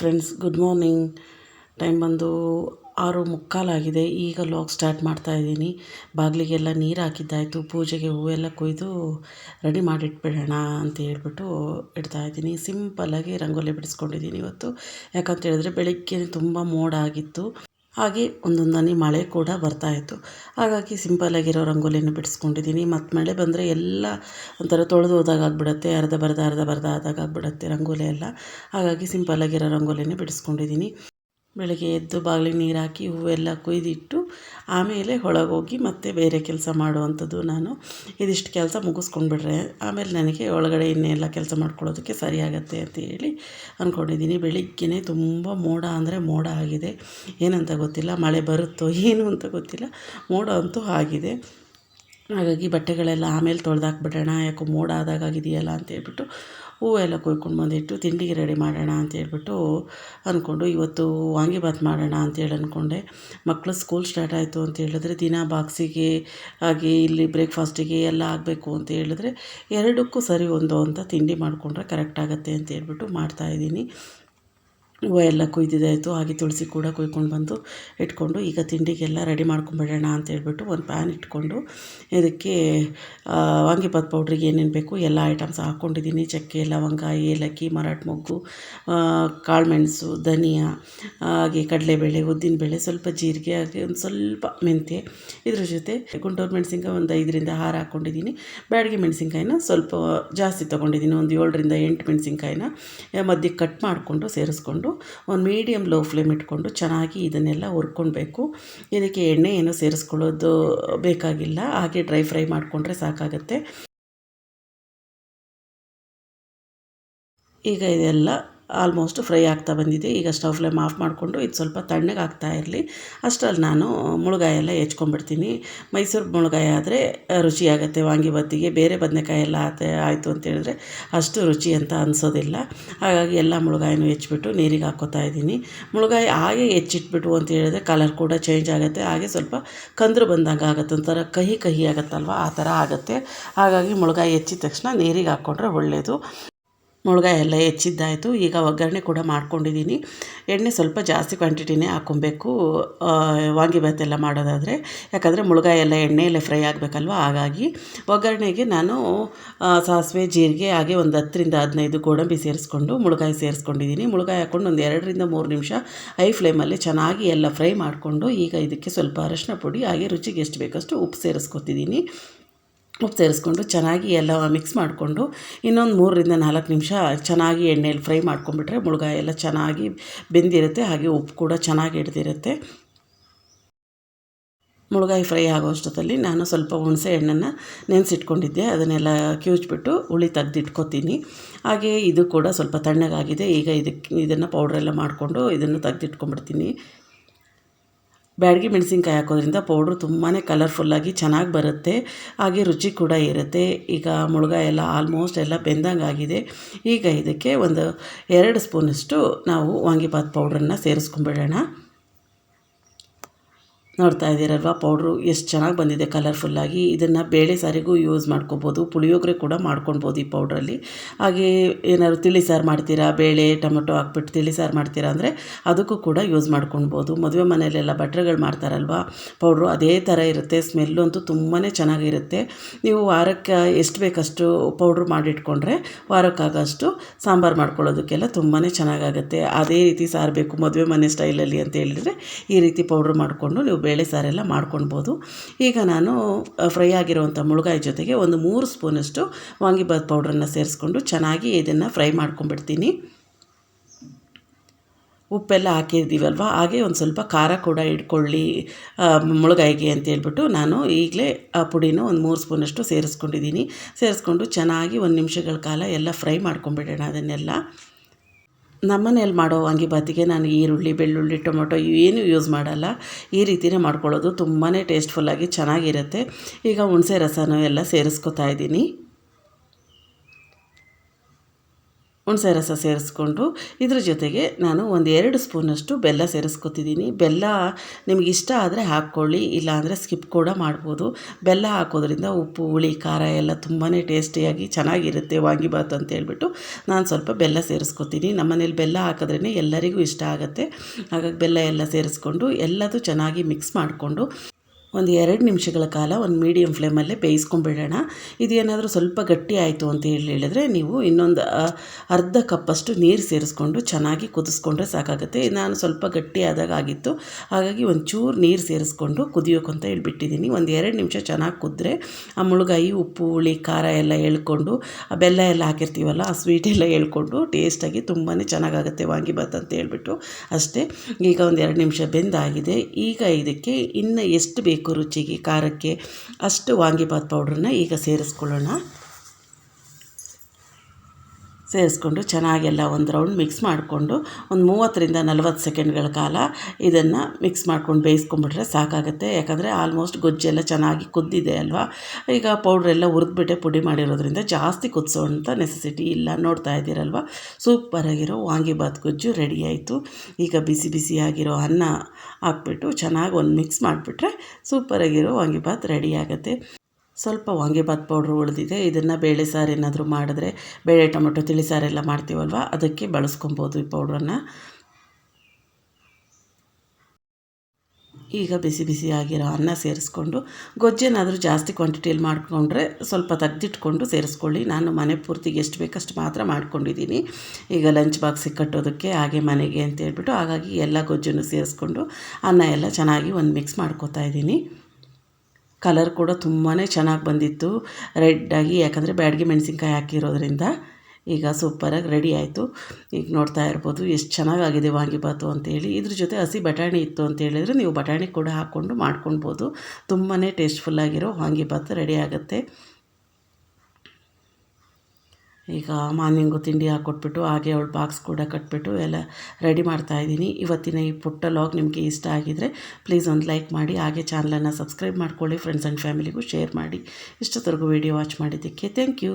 Friends good morning time ಬಂದು ಆರು ಮುಕ್ಕಾಲಾಗಿದೆ ಈಗ ಲಾಗ್ ಸ್ಟಾರ್ಟ್ ಮಾಡ್ತಾ ಇದ್ದೀನಿ. ಬಾಗಿಲಿಗೆಲ್ಲ ನೀರು ಹಾಕಿದ್ದಾಯಿತು. ಪೂಜೆಗೆ ಹೂವೆಲ್ಲ ಕೊಯ್ದು ರೆಡಿ ಮಾಡಿಟ್ಬಿಡೋಣ ಅಂತ ಹೇಳ್ಬಿಟ್ಟು ಇಡ್ತಾ ಇದ್ದೀನಿ. ಸಿಂಪಲ್ಲಾಗಿ ರಂಗೋಲಿ ಬಿಡಿಸ್ಕೊಂಡಿದ್ದೀನಿ ಇವತ್ತು. ಯಾಕಂತ ಹೇಳಿದ್ರೆ ಬೆಳಿಗ್ಗೆ ತುಂಬ ಮೋಡ ಆಗಿತ್ತು. ಹಾಗೆ ಒಂದೊಂದು ಹನಿ ಮಳೆ ಕೂಡ ಬರ್ತಾಯಿತ್ತು ಹಾಗಾಗಿ ಸಿಂಪಲಾಗಿರೋ ರಂಗೋಲಿನ ಬಿಡಿಸ್ಕೊಂಡಿದ್ದೀನಿ. ಮತ್ತು ಮಳೆ ಬಂದರೆ ಎಲ್ಲ ಒಂಥರ ತೊಳೆದು ಹೋದಾಗ ಆಗಿಬಿಡತ್ತೆ, ಅರ್ಧ ಬರ್ದ ಅರ್ಧ ಬರ್ದ ಆದಾಗ ಆಗಿಬಿಡತ್ತೆ ರಂಗೋಲಿ ಎಲ್ಲ. ಹಾಗಾಗಿ ಸಿಂಪಲಾಗಿರೋ ರಂಗೋಲಿನೇ ಬಿಡಿಸ್ಕೊಂಡಿದ್ದೀನಿ. ಬೆಳಗ್ಗೆ ಎದ್ದು ಬಾಗಿಲಿಗೆ ನೀರು ಹಾಕಿ ಹೂವೆಲ್ಲ ಕೊಯ್ದಿಟ್ಟು ಆಮೇಲೆ ಒಳಗೋಗಿ ಮತ್ತೆ ಬೇರೆ ಕೆಲಸ ಮಾಡುವಂಥದ್ದು ನಾನು. ಇದಿಷ್ಟು ಕೆಲಸ ಮುಗಿಸ್ಕೊಂಡ್ಬಿಟ್ರೆ ಆಮೇಲೆ ನನಗೆ ಒಳಗಡೆ ಇನ್ನೆಲ್ಲ ಕೆಲಸ ಮಾಡ್ಕೊಳ್ಳೋದಕ್ಕೆ ಸರಿಯಾಗತ್ತೆ ಅಂತ ಹೇಳಿ ಅಂದ್ಕೊಂಡಿದ್ದೀನಿ ಬೆಳಿಗ್ಗೆನೇ ತುಂಬ ಮೋಡ ಅಂದರೆ ಮೋಡ ಆಗಿದೆ. ಏನಂತ ಗೊತ್ತಿಲ್ಲ, ಮಳೆ ಬರುತ್ತೋ ಏನು ಅಂತ ಗೊತ್ತಿಲ್ಲ. ಮೋಡ ಅಂತೂ ಆಗಿದೆ. ಹಾಗಾಗಿ ಬಟ್ಟೆಗಳೆಲ್ಲ ಆಮೇಲೆ ತೊಳೆದಾಕ್ಬಿಡೋಣ, ಯಾಕೋ ಮೋಡ ಆದಾಗಿದೆಯಲ್ಲ ಅಂತ ಹೇಳ್ಬಿಟ್ಟು ಹೂವೆಲ್ಲ ಕೊಯ್ಕೊಂಡು ಬಂದಿಟ್ಟು ತಿಂಡಿಗೆ ರೆಡಿ ಮಾಡೋಣ ಅಂತ ಹೇಳಿಬಿಟ್ಟು ಅಂದ್ಕೊಂಡು ಇವತ್ತು ವಾಂಗಿಬಾತ್ ಮಾಡೋಣ ಅಂತೇಳಿ ಅಂದ್ಕೊಂಡೆ ಮಕ್ಕಳು ಸ್ಕೂಲ್ ಸ್ಟಾರ್ಟ್ ಆಯಿತು ಅಂತ ಹೇಳಿದ್ರೆ ದಿನ ಬಾಕ್ಸಿಗೆ ಹಾಗೆ ಇಲ್ಲಿ ಬ್ರೇಕ್ಫಾಸ್ಟಿಗೆ ಎಲ್ಲ ಆಗಬೇಕು ಅಂತ ಹೇಳಿದ್ರೆ ಎರಡಕ್ಕೂ ಸರಿ ಒಂದು ಅಂತ ತಿಂಡಿ ಮಾಡಿಕೊಂಡ್ರೆ ಕರೆಕ್ಟ್ ಆಗುತ್ತೆ ಅಂತ ಹೇಳ್ಬಿಟ್ಟು ಮಾಡ್ತಾಯಿದ್ದೀನಿ ಹೂವು ಎಲ್ಲ ಕುಯ್ದಿದ್ದಾಯಿತು ಹಾಗೆ ತುಳಸಿ ಕೂಡ ಕುಯ್ಕೊಂಡು ಬಂದು ಇಟ್ಕೊಂಡು ಈಗ ತಿಂಡಿಗೆಲ್ಲ ರೆಡಿ ಮಾಡ್ಕೊಂಬಿಡೋಣ ಅಂತ ಹೇಳ್ಬಿಟ್ಟು ಒಂದು ಪ್ಯಾನ್ ಇಟ್ಕೊಂಡು ಇದಕ್ಕೆ ವಾಂಗಿಭಾತ್ ಪೌಡ್ರಿಗೆ ಏನೇನು ಬೇಕು ಎಲ್ಲ ಐಟಮ್ಸ್ ಹಾಕ್ಕೊಂಡಿದ್ದೀನಿ. ಚಕ್ಕೆ ಲವಂಗ ಏಲಕ್ಕಿ, ಮರಾಠ ಮೊಗ್ಗು ಕಾಳುಮೆಣಸು ಧನಿಯಾ, ಹಾಗೆ ಕಡಲೆಬೇಳೆ, ಉದ್ದಿನಬೇಳೆ, ಸ್ವಲ್ಪ ಜೀರಿಗೆ, ಹಾಗೆ ಒಂದು ಸ್ವಲ್ಪ ಮೆಂತ್ಯ. ಇದ್ರ ಜೊತೆ ಗುಂಟೂರು ಮೆಣಸಿನ್ಕಾಯಿ ಒಂದು ಐದರಿಂದ ಆರು ಹಾಕ್ಕೊಂಡಿದ್ದೀನಿ. ಬ್ಯಾಡಿಗೆ ಮೆಣಸಿನ್ಕಾಯಿನ ಸ್ವಲ್ಪ ಜಾಸ್ತಿ ತೊಗೊಂಡಿದ್ದೀನಿ. ಒಂದು ಏಳರಿಂದ ಎಂಟು ಮೆಣಸಿನ್ಕಾಯಿನ ಮಧ್ಯೆ ಕಟ್ ಮಾಡಿಕೊಂಡು ಸೇರಿಸ್ಕೊಂಡು ಒಂದು ಮೀಡಿಯಮ್ ಲೋ ಫ್ಲೇಮ್ ಇಟ್ಕೊಂಡು ಚೆನ್ನಾಗಿ ಇದನ್ನೆಲ್ಲ ಹುರ್ಕೊಳ್ಬೇಕು. ಇದಕ್ಕೆ ಎಣ್ಣೆ ಏನು ಸೇರಿಸ್ಕೊಳ್ಳೋದು ಬೇಕಾಗಿಲ್ಲ. ಹಾಗೆ ಡ್ರೈ ಫ್ರೈ ಮಾಡಿಕೊಂಡ್ರೆ ಸಾಕಾಗತ್ತೆ. ಈಗ ಇದೆಲ್ಲ ಆಲ್ಮೋಸ್ಟ್ ಫ್ರೈ ಆಗ್ತಾ ಬಂದಿದೆ. ಈಗ ಸ್ಟವ್ ಫ್ಲೇಮ್ ಆಫ್ ಮಾಡಿಕೊಂಡು ಇದು ಸ್ವಲ್ಪ ತಣ್ಣಗೆ ಆಗ್ತಾ ಇರಲಿ. ಅಷ್ಟರಲ್ಲಿ ನಾನು ಮುಳುಗಾಯಿ ಎಲ್ಲ ಹೆಚ್ಕೊಂಡ್ಬಿಡ್ತೀನಿ. ಮೈಸೂರು ಮುಳುಗಾಯಿ ಆದರೆ ರುಚಿಯಾಗುತ್ತೆ ವಾಂಗಿಬತ್ತಿಗೆ ಬೇರೆ ಬದನೆಕಾಯಿ ಎಲ್ಲ ಆತ, ಆಯಿತು ಅಂತೇಳಿದ್ರೆ ಅಷ್ಟು ರುಚಿ ಅಂತ ಅನಿಸೋದಿಲ್ಲ. ಹಾಗಾಗಿ ಎಲ್ಲ ಮುಳುಗಾಯಿನೂ ಹೆಚ್ಚಿಬಿಟ್ಟು ನೀರಿಗೆ ಹಾಕೋತಾ ಇದ್ದೀನಿ. ಮುಳುಗಾಯಿ ಹಾಗೆ ಹೆಚ್ಚಿಟ್ಬಿಟ್ಟು ಅಂತ ಹೇಳಿದ್ರೆ ಕಲರ್ ಕೂಡ ಚೇಂಜ್ ಆಗುತ್ತೆ. ಹಾಗೆ ಸ್ವಲ್ಪ ಕಂದ್ರು ಬಂದಂಗೆ ಆಗುತ್ತೆ. ಒಂಥರ ಕಹಿ ಕಹಿ ಆಗುತ್ತಲ್ವ? ಆ ಥರ ಆಗುತ್ತೆ. ಹಾಗಾಗಿ ಮುಳುಗಾಯಿ ಹೆಚ್ಚಿದ ತಕ್ಷಣ ನೀರಿಗೆ ಹಾಕ್ಕೊಂಡ್ರೆ ಒಳ್ಳೆಯದು ಮುಳುಗಾಯಿ ಎಲ್ಲ ಹೆಚ್ಚಿದ್ದಾಯಿತು. ಈಗ ಒಗ್ಗರಣೆ ಕೂಡ ಮಾಡ್ಕೊಂಡಿದ್ದೀನಿ. ಎಣ್ಣೆ ಸ್ವಲ್ಪ ಜಾಸ್ತಿ ಕ್ವಾಂಟಿಟಿನೇ ಹಾಕ್ಕೊಬೇಕು. ವಾಂಗಿಭಾತ್ ಎಲ್ಲ ಮಾಡೋದಾದರೆ. ಯಾಕಂದರೆ ಮುಳುಗಾಯಿ ಎಲ್ಲ ಎಣ್ಣೆಯಲ್ಲೇ ಫ್ರೈ ಆಗಬೇಕಲ್ವ? ಹಾಗಾಗಿ ಒಗ್ಗರಣೆಗೆ ನಾನು ಸಾಸಿವೆ, ಜೀರಿಗೆ, ಹಾಗೆ ಒಂದು ಹತ್ತರಿಂದ ಹದಿನೈದು ಗೋಡಂಬಿ ಸೇರಿಸ್ಕೊಂಡು ಮುಳುಗಾಯಿ ಸೇರಿಸ್ಕೊಂಡಿದ್ದೀನಿ. ಮುಳುಗಾಯಿ ಹಾಕ್ಕೊಂಡು ಒಂದು ಎರಡರಿಂದ ಮೂರು ನಿಮಿಷ ಹೈ ಫ್ಲೇಮಲ್ಲಿ ಚೆನ್ನಾಗಿ ಎಲ್ಲ ಫ್ರೈ ಮಾಡಿಕೊಂಡು ಈಗ ಇದಕ್ಕೆ ಸ್ವಲ್ಪ ಅರಶಿನ ಪುಡಿ ಹಾಗೆ ರುಚಿಗೆ ಎಷ್ಟು ಬೇಕಷ್ಟು ಉಪ್ಪು ಸೇರಿಸ್ಕೊತಿದ್ದೀನಿ. ಉಪ್ಪು ಸೇರಿಸ್ಕೊಂಡು ಚೆನ್ನಾಗಿ ಎಲ್ಲ ಮಿಕ್ಸ್ ಮಾಡಿಕೊಂಡು ಇನ್ನೊಂದು ಮೂರರಿಂದ ನಾಲ್ಕು ನಿಮಿಷ ಚೆನ್ನಾಗಿ ಎಣ್ಣೆಯಲ್ಲಿ ಫ್ರೈ ಮಾಡ್ಕೊಂಡ್ಬಿಟ್ರೆ ಮುಳುಗಾಯಿ ಎಲ್ಲ ಚೆನ್ನಾಗಿ ಬೆಂದಿರುತ್ತೆ, ಹಾಗೆ ಉಪ್ಪು ಕೂಡ ಚೆನ್ನಾಗಿ ಹಿಡ್ದಿರುತ್ತೆ. ಮುಳುಗಾಯಿ ಫ್ರೈ ಆಗೋ ಅಷ್ಟೊತ್ತಲ್ಲಿ ನಾನು ಸ್ವಲ್ಪ ಹುಣಸೆ ಎಣ್ಣೆನ ನೆನೆಸಿಟ್ಕೊಂಡಿದ್ದೆ, ಅದನ್ನೆಲ್ಲ ಕಿವುಚ್ಬಿಟ್ಟು ಹುಳಿ ತೆಗ್ದಿಟ್ಕೊತೀನಿ. ಹಾಗೆ ಇದು ಕೂಡ ಸ್ವಲ್ಪ ತಣ್ಣಗಾಗಿದೆ, ಈಗ ಇದಕ್ಕೆ ಇದನ್ನು ಪೌಡ್ರೆಲ್ಲ ಮಾಡಿಕೊಂಡು ಇದನ್ನು ತೆಗ್ದಿಟ್ಕೊಂಡ್ಬಿಡ್ತೀನಿ ಬ್ಯಾಡಗಿ ಮೆಣಸಿನ್ಕಾಯಿ ಹಾಕೋದ್ರಿಂದ ಪೌಡ್ರ್ ತುಂಬಾ ಕಲರ್ಫುಲ್ಲಾಗಿ ಚೆನ್ನಾಗಿ ಬರುತ್ತೆ. ಹಾಗೆ ರುಚಿ ಕೂಡ ಇರುತ್ತೆ. ಈಗ ಮುಳುಗಾಯಿ ಎಲ್ಲ ಆಲ್ಮೋಸ್ಟ್ ಎಲ್ಲ ಬೆಂದಂಗೆ ಆಗಿದೆ. ಈಗ ಇದಕ್ಕೆ ಒಂದು ಎರಡು ಸ್ಪೂನಷ್ಟು ನಾವು ವಾಂಗಿಭಾತ್ ಪೌಡ್ರನ್ನು ಸೇರಿಸ್ಕೊಂಬಿಡೋಣ. ನೋಡ್ತಾ ಇದ್ದೀರಲ್ವ? ಪೌಡ್ರು ಎಷ್ಟು ಚೆನ್ನಾಗಿ ಬಂದಿದೆ ಕಲರ್ಫುಲ್ಲಾಗಿ ಇದನ್ನು ಬೇಳೆ ಸಾರಿಗೂ ಯೂಸ್ ಮಾಡ್ಕೊಬೋದು. ಪುಳಿಯೋಗರೆ ಕೂಡ ಮಾಡ್ಕೊಳ್ಬೋದು ಈ ಪೌಡ್ರಲ್ಲಿ. ಹಾಗೆ ಏನಾದ್ರು ತಿಳಿ ಸಾರು ಮಾಡ್ತೀರಾ? ಬೇಳೆ, ಟೊಮೊಟೊ ಹಾಕ್ಬಿಟ್ಟು ತಿಳಿ ಸಾರು ಮಾಡ್ತೀರಾ ಅಂದರೆ ಅದಕ್ಕೂ ಕೂಡ ಯೂಸ್ ಮಾಡ್ಕೊಳ್ಬೋದು ಮದುವೆ ಮನೆಯಲ್ಲೆಲ್ಲ ಬಟ್ರೆಗಳು ಮಾಡ್ತಾರಲ್ವ? ಪೌಡ್ರು ಅದೇ ಥರ ಇರುತ್ತೆ. ಸ್ಮೆಲ್ಲು ಅಂತೂ ತುಂಬಾ ಚೆನ್ನಾಗಿರುತ್ತೆ. ನೀವು ವಾರಕ್ಕೆ ಎಷ್ಟು ಬೇಕಷ್ಟು ಪೌಡ್ರು ಮಾಡಿಟ್ಕೊಂಡ್ರೆ ವಾರಕ್ಕಾಗಷ್ಟು ಸಾಂಬಾರು ಮಾಡ್ಕೊಳ್ಳೋದಕ್ಕೆಲ್ಲ ತುಂಬಾ ಚೆನ್ನಾಗಾಗುತ್ತೆ. ಅದೇ ರೀತಿ ಸಾರು ಬೇಕು ಮದುವೆ ಮನೆ ಸ್ಟೈಲಲ್ಲಿ ಅಂತ ಹೇಳಿದರೆ ಈ ರೀತಿ ಪೌಡ್ರು ಮಾಡಿಕೊಂಡು ನೀವು ಬೇಳೆ ಸಾರೆಲ್ಲ ಮಾಡ್ಕೊಳ್ಬೋದು. ಈಗ ನಾನು ಫ್ರೈ ಆಗಿರುವಂಥ ಮುಳುಗಾಯಿ ಜೊತೆಗೆ ಒಂದು ಮೂರು ಸ್ಪೂನಷ್ಟು ವಾಂಗಿಬಾತ್ ಪೌಡ್ರನ್ನು ಸೇರಿಸ್ಕೊಂಡು ಚೆನ್ನಾಗಿ ಇದನ್ನು ಫ್ರೈ ಮಾಡ್ಕೊಂಡ್ಬಿಡ್ತೀನಿ. ಉಪ್ಪೆಲ್ಲ ಹಾಕಿದ್ದೀವಲ್ವ ಹಾಗೆ ಒಂದು ಸ್ವಲ್ಪ ಖಾರ ಕೂಡ ಇಟ್ಕೊಳ್ಳಿ ಮುಳುಗಾಯಿಗೆ ಅಂತ ಹೇಳ್ಬಿಟ್ಟು ನಾನು ಈಗಲೇ ಆ ಪುಡಿನ ಒಂದು ಮೂರು ಸ್ಪೂನಷ್ಟು ಸೇರಿಸ್ಕೊಂಡಿದ್ದೀನಿ. ಸೇರಿಸ್ಕೊಂಡು ಚೆನ್ನಾಗಿ ಒಂದು ನಿಮಿಷಗಳ ಕಾಲ ಎಲ್ಲ ಫ್ರೈ ಮಾಡ್ಕೊಂಬಿಡೋಣ ಅದನ್ನೆಲ್ಲ. ನಮ್ಮನೇಲಿ ಮಾಡೋ ವಾಂಗಿಭಾತಿಗೆ ನಾನು ಈರುಳ್ಳಿ, ಬೆಳ್ಳುಳ್ಳಿ, ಟೊಮೊಟೊ ಏನು ಯೂಸ್ ಮಾಡಲ್ಲ. ಈ ರೀತಿಯೇ ಮಾಡ್ಕೊಳ್ಳೋದು ತುಂಬಾ ಟೇಸ್ಟ್ಫುಲ್ಲಾಗಿ ಚೆನ್ನಾಗಿರುತ್ತೆ. ಈಗ ಹುಣಸೆ ರಸನೂ ಎಲ್ಲ ಸೇರಿಸ್ಕೊತಾ ಇದ್ದೀನಿ. ಹುಣಸೆ ರಸ ಸೇರಿಸ್ಕೊಂಡು ಇದ್ರ ಜೊತೆಗೆ ನಾನು ಒಂದು ಎರಡು ಸ್ಪೂನಷ್ಟು ಬೆಲ್ಲ ಸೇರಿಸ್ಕೊತಿದ್ದೀನಿ. ಬೆಲ್ಲ ನಿಮಗೆ ಇಷ್ಟ ಆದರೆ ಹಾಕ್ಕೊಳ್ಳಿ, ಇಲ್ಲಾಂದರೆ ಸ್ಕಿಪ್ ಕೂಡ ಮಾಡ್ಬೋದು. ಬೆಲ್ಲ ಹಾಕೋದ್ರಿಂದ ಉಪ್ಪು, ಹುಳಿ, ಖಾರ ಎಲ್ಲ ತುಂಬಾ ಟೇಸ್ಟಿಯಾಗಿ ಚೆನ್ನಾಗಿರುತ್ತೆ ವಾಂಗಿಬಾತ್ ಅಂತ ಹೇಳ್ಬಿಟ್ಟು ನಾನು ಸ್ವಲ್ಪ ಬೆಲ್ಲ ಸೇರಿಸ್ಕೊತೀನಿ. ನಮ್ಮನೇಲಿ ಬೆಲ್ಲ ಹಾಕಿದ್ರೇ ಎಲ್ಲರಿಗೂ ಇಷ್ಟ ಆಗುತ್ತೆ. ಹಾಗಾಗಿ ಬೆಲ್ಲ ಎಲ್ಲ ಸೇರಿಸ್ಕೊಂಡು ಎಲ್ಲದೂ ಚೆನ್ನಾಗಿ ಮಿಕ್ಸ್ ಮಾಡಿಕೊಂಡು ಒಂದು ಎರಡು ನಿಮಿಷಗಳ ಕಾಲ ಒಂದು ಮೀಡಿಯಮ್ ಫ್ಲೇಮಲ್ಲೇ ಬೇಯಿಸ್ಕೊಂಬಿಡೋಣ. ಇದೇನಾದರೂ ಸ್ವಲ್ಪ ಗಟ್ಟಿ ಆಯಿತು ಅಂತ ಹೇಳಿ ಹೇಳಿದ್ರೆ ನೀವು ಇನ್ನೊಂದು ಅರ್ಧ ಕಪ್ಪಷ್ಟು ನೀರು ಸೇರಿಸ್ಕೊಂಡು ಚೆನ್ನಾಗಿ ಕುದಿಸ್ಕೊಂಡ್ರೆ ಸಾಕಾಗುತ್ತೆ. ನಾನು ಸ್ವಲ್ಪ ಗಟ್ಟಿ ಆದಾಗ ಆಗಿತ್ತು. ಹಾಗಾಗಿ ಒಂದು ಚೂರು ನೀರು ಸೇರಿಸ್ಕೊಂಡು ಕುದಿಯೋಕ್ಕಂತ ಹೇಳ್ಬಿಟ್ಟಿದ್ದೀನಿ. ಒಂದು ಎರಡು ನಿಮಿಷ ಚೆನ್ನಾಗಿ ಕುದ್ರೆ ಆ ಮುಳುಗಾಯಿ, ಉಪ್ಪು, ಹುಳಿ, ಖಾರ ಎಲ್ಲ ಹೇಳ್ಕೊಂಡು, ಆ ಬೆಲ್ಲ ಎಲ್ಲ ಹಾಕಿರ್ತೀವಲ್ಲ, ಆ ಸ್ವೀಟ್ ಎಲ್ಲ ಹೇಳ್ಕೊಂಡು ಟೇಸ್ಟಾಗಿ ತುಂಬಾ ಚೆನ್ನಾಗಾಗುತ್ತೆ ವಾಂಗಿಬಾತ್ ಅಂತ ಹೇಳ್ಬಿಟ್ಟು. ಅಷ್ಟೇ, ಈಗ ಒಂದು ಎರಡು ನಿಮಿಷ ಬೆಂದಾಗಿದೆ. ಈಗ ಇದಕ್ಕೆ ಇನ್ನು ಎಷ್ಟು ಬೇಕು? ಬೇಕು ರುಚಿಗೆ ಖಾರಕ್ಕೆ ಅಷ್ಟು ವಾಂಗಿಬಾತ್ ಪೌಡ್ರನ್ನ ಈಗ ಸೇರಿಸ್ಕೊಳ್ಳೋಣ. ಸೇರಿಸ್ಕೊಂಡು ಚೆನ್ನಾಗೆಲ್ಲ ಒಂದು ರೌಂಡ್ ಮಿಕ್ಸ್ ಮಾಡಿಕೊಂಡು ಒಂದು ಮೂವತ್ತರಿಂದ ನಲವತ್ತು ಸೆಕೆಂಡ್ಗಳ ಕಾಲ ಇದನ್ನು ಮಿಕ್ಸ್ ಮಾಡ್ಕೊಂಡು ಬೇಯಿಸ್ಕೊಂಡ್ಬಿಟ್ರೆ ಸಾಕಾಗುತ್ತೆ. ಯಾಕಂದರೆ ಆಲ್ಮೋಸ್ಟ್ ಗೊಜ್ಜೆಲ್ಲ ಚೆನ್ನಾಗಿ ಕುದ್ದಿದೆ ಅಲ್ವಾ? ಈಗ ಪೌಡ್ರೆಲ್ಲ ಹುರಿದ್ಬಿಟ್ಟೆ ಪುಡಿ ಮಾಡಿರೋದ್ರಿಂದ ಜಾಸ್ತಿ ಕುದಿಸೋಂಥ ನೆಸೆಸಿಟಿ ಇಲ್ಲ. ನೋಡ್ತಾ ಇದ್ದೀರಲ್ವ? ಸೂಪರಾಗಿರೋ ವಾಂಗಿಬಾತ್ ಗೊಜ್ಜು ರೆಡಿ ಆಯಿತು. ಈಗ ಬಿಸಿ ಬಿಸಿಯಾಗಿರೋ ಅನ್ನ ಹಾಕ್ಬಿಟ್ಟು ಚೆನ್ನಾಗಿ ಒಂದು ಮಿಕ್ಸ್ ಮಾಡಿಬಿಟ್ರೆ ಸೂಪರಾಗಿರೋ ವಾಂಗಿಬಾತ್ ರೆಡಿ ಆಗುತ್ತೆ. ಸ್ವಲ್ಪ ವಾಂಗಿಬಾತ್ ಪೌಡ್ರ್ ಉಳಿದಿದೆ. ಇದನ್ನು ಬೇಳೆ ಸಾರು ಏನಾದರೂ ಮಾಡಿದ್ರೆ ಬೇಳೆ ಟೊಮೆಟೊ, ತಿಳಿ ಸಾರೆಲ್ಲ ಮಾಡ್ತೀವಲ್ವ? ಅದಕ್ಕೆ ಬಳಸ್ಕೊಬೋದು ಈ ಪೌಡ್ರನ್ನು. ಈಗ ಬಿಸಿ ಬಿಸಿ ಆಗಿರೋ ಅನ್ನ ಸೇರಿಸ್ಕೊಂಡು ಗೊಜ್ಜೇನಾದರೂ ಜಾಸ್ತಿ ಕ್ವಾಂಟಿಟಿಯಲ್ಲಿ ಮಾಡಿಕೊಂಡ್ರೆ ಸ್ವಲ್ಪ ತೆಗ್ದಿಟ್ಕೊಂಡು ಸೇರಿಸ್ಕೊಳ್ಳಿ. ನಾನು ಮನೆ ಪೂರ್ತಿಗೆ ಎಷ್ಟು ಬೇಕಷ್ಟು ಮಾತ್ರ ಮಾಡ್ಕೊಂಡಿದ್ದೀನಿ. ಈಗ ಲಂಚ್ ಬಾಕ್ಸಿಗೆ ಕಟ್ಟೋದಕ್ಕೆ ಹಾಗೆ ಮನೆಗೆ ಅಂತ ಹೇಳ್ಬಿಟ್ಟು ಹಾಗಾಗಿ ಎಲ್ಲ ಗೊಜ್ಜನ್ನು ಸೇರಿಸ್ಕೊಂಡು ಅನ್ನ ಎಲ್ಲ ಚೆನ್ನಾಗಿ ಒಂದು ಮಿಕ್ಸ್ ಮಾಡ್ಕೋತಾ ಇದ್ದೀನಿ. ಕಲರ್ ಕೂಡ ತುಂಬಾ ಚೆನ್ನಾಗಿ ಬಂದಿತ್ತು. ರೆಡ್ಡಾಗಿ ಯಾಕಂದರೆ ಬ್ಯಾಡಗಿ ಮೆಣಸಿನ್ಕಾಯಿ ಹಾಕಿರೋದ್ರಿಂದ ಈಗ ಸೂಪರಾಗಿ ರೆಡಿ ಆಯಿತು. ಈಗ ನೋಡ್ತಾ ಇರ್ಬೋದು ಎಷ್ಟು ಚೆನ್ನಾಗಾಗಿದೆ ವಾಂಗಿಬಾತು ಅಂತೇಳಿ. ಇದ್ರ ಜೊತೆ ಹಸಿ ಬಟಾಣಿ ಇತ್ತು ಅಂತ ಹೇಳಿದರೆ ನೀವು ಬಟಾಣಿ ಕೂಡ ಹಾಕ್ಕೊಂಡು ಮಾಡ್ಕೊಳ್ಬೋದು ತುಂಬಾ ಟೇಸ್ಟ್ಫುಲ್ಲಾಗಿರೋ ವಾಂಗಿಬಾತು ರೆಡಿ ಆಗುತ್ತೆ. ಈಗ ಮಾರ್ನಿಂಗು ತಿಂಡಿ ಹಾಕ್ಕೊಟ್ಬಿಟ್ಟು ಹಾಗೆ ಅವಳು ಬಾಕ್ಸ್ ಕೂಡ ಕಟ್ಬಿಟ್ಟು ಎಲ್ಲ ರೆಡಿ ಮಾಡ್ತಾಯಿದ್ದೀನಿ ಇವತ್ತಿನ ಈ ಪುಟ್ಟ ಲಾಗ್ ನಿಮಗೆ ಇಷ್ಟ ಆಗಿದರೆ ಪ್ಲೀಸ್ ಒಂದು ಲೈಕ್ ಮಾಡಿ, ಹಾಗೆ ಚಾನಲನ್ನು ಸಬ್ಸ್ಕ್ರೈಬ್ ಮಾಡ್ಕೊಳ್ಳಿ ಫ್ರೆಂಡ್ಸ್ ಆ್ಯಂಡ್ ಫ್ಯಾಮಿಲಿಗೂ ಶೇರ್ ಮಾಡಿ. ಇಷ್ಟೊತ್ತರೆಗೂ ವೀಡಿಯೋ ವಾಚ್ ಮಾಡಿದ್ದಕ್ಕೆ ಥ್ಯಾಂಕ್ ಯು